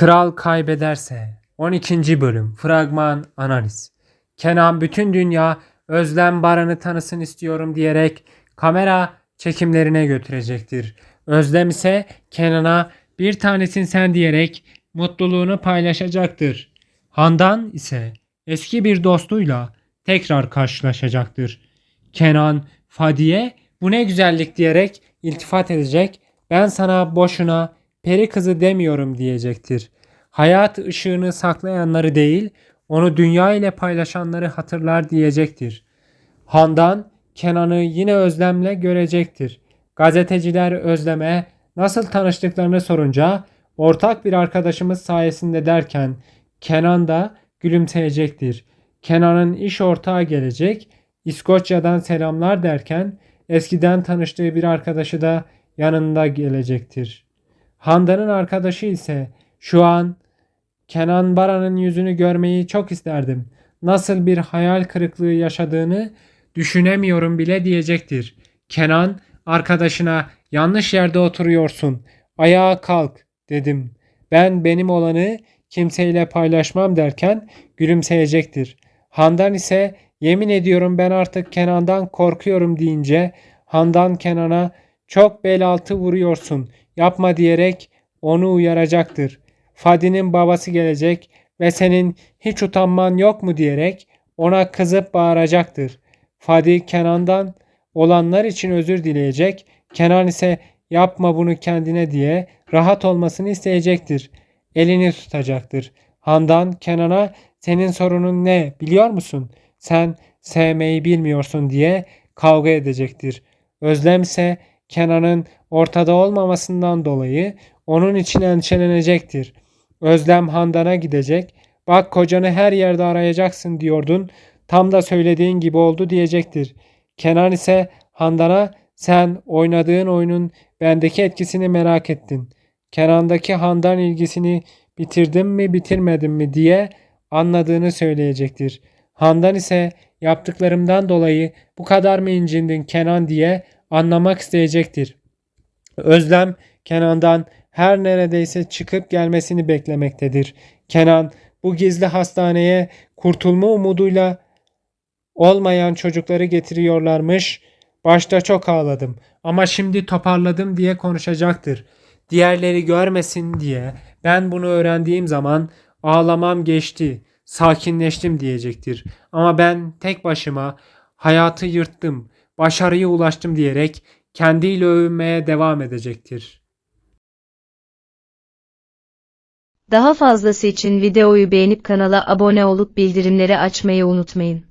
Kral kaybederse 12. bölüm fragman analiz. Kenan bütün dünya Özlem Baran'ı tanısın istiyorum diyerek kamera çekimlerine götürecektir. Özlem ise Kenan'a bir tanesin sen diyerek mutluluğunu paylaşacaktır. Handan ise eski bir dostuyla tekrar karşılaşacaktır. Kenan Fadiye bu ne güzellik diyerek iltifat edecek. Ben sana boşuna peri kızı demiyorum diyecektir. Hayat ışığını saklayanları değil, onu dünya ile paylaşanları hatırlar diyecektir. Handan Kenan'ı yine özlemle görecektir. Gazeteciler Özlem'e nasıl tanıştıklarını sorunca ortak bir arkadaşımız sayesinde derken Kenan da gülümseyecektir. Kenan'ın iş ortağı gelecek, İskoçya'dan selamlar derken eskiden tanıştığı bir arkadaşı da yanında gelecektir. Handan'ın arkadaşı ise şu an Kenan Baran'ın yüzünü görmeyi çok isterdim. Nasıl bir hayal kırıklığı yaşadığını düşünemiyorum bile diyecektir. Kenan arkadaşına yanlış yerde oturuyorsun. Ayağa kalk dedim. Ben benim olanı kimseyle paylaşmam derken gülümseyecektir. Handan ise yemin ediyorum ben artık Kenan'dan korkuyorum deyince Handan Kenan'a çok bel altı vuruyorsun yapma diyerek onu uyaracaktır. Fadi'nin babası gelecek ve senin hiç utanman yok mu diyerek ona kızıp bağıracaktır. Fadi Kenan'dan olanlar için özür dileyecek. Kenan ise yapma bunu kendine diye rahat olmasını isteyecektir. Elini tutacaktır. Handan Kenan'a senin sorunun ne biliyor musun? Sen sevmeyi bilmiyorsun diye kavga edecektir. Özlem ise Kenan'ın ortada olmamasından dolayı onun için endişelenecektir. Özlem Handan'a gidecek. Bak kocanı her yerde arayacaksın diyordun. Tam da söylediğin gibi oldu diyecektir. Kenan ise Handan'a sen oynadığın oyunun bendeki etkisini merak ettin. Kenan'daki Handan ilgisini bitirdim mi bitirmedim mi diye anladığını söyleyecektir. Handan ise yaptıklarımdan dolayı bu kadar mı incindin Kenan diye anlamak isteyecektir. Özlem Kenan'dan her neredeyse çıkıp gelmesini beklemektedir. Kenan bu gizli hastaneye kurtulma umuduyla olmayan çocukları getiriyorlarmış. Başta çok ağladım ama şimdi toparladım diye konuşacaktır. Diğerleri görmesin diye ben bunu öğrendiğim zaman ağlamam geçti, sakinleştim diyecektir. Ama ben tek başıma hayatı yırttım, başarıya ulaştım diyerek kendiyle övünmeye devam edecektir. Daha fazlası için videoyu beğenip kanala abone olup bildirimleri açmayı unutmayın.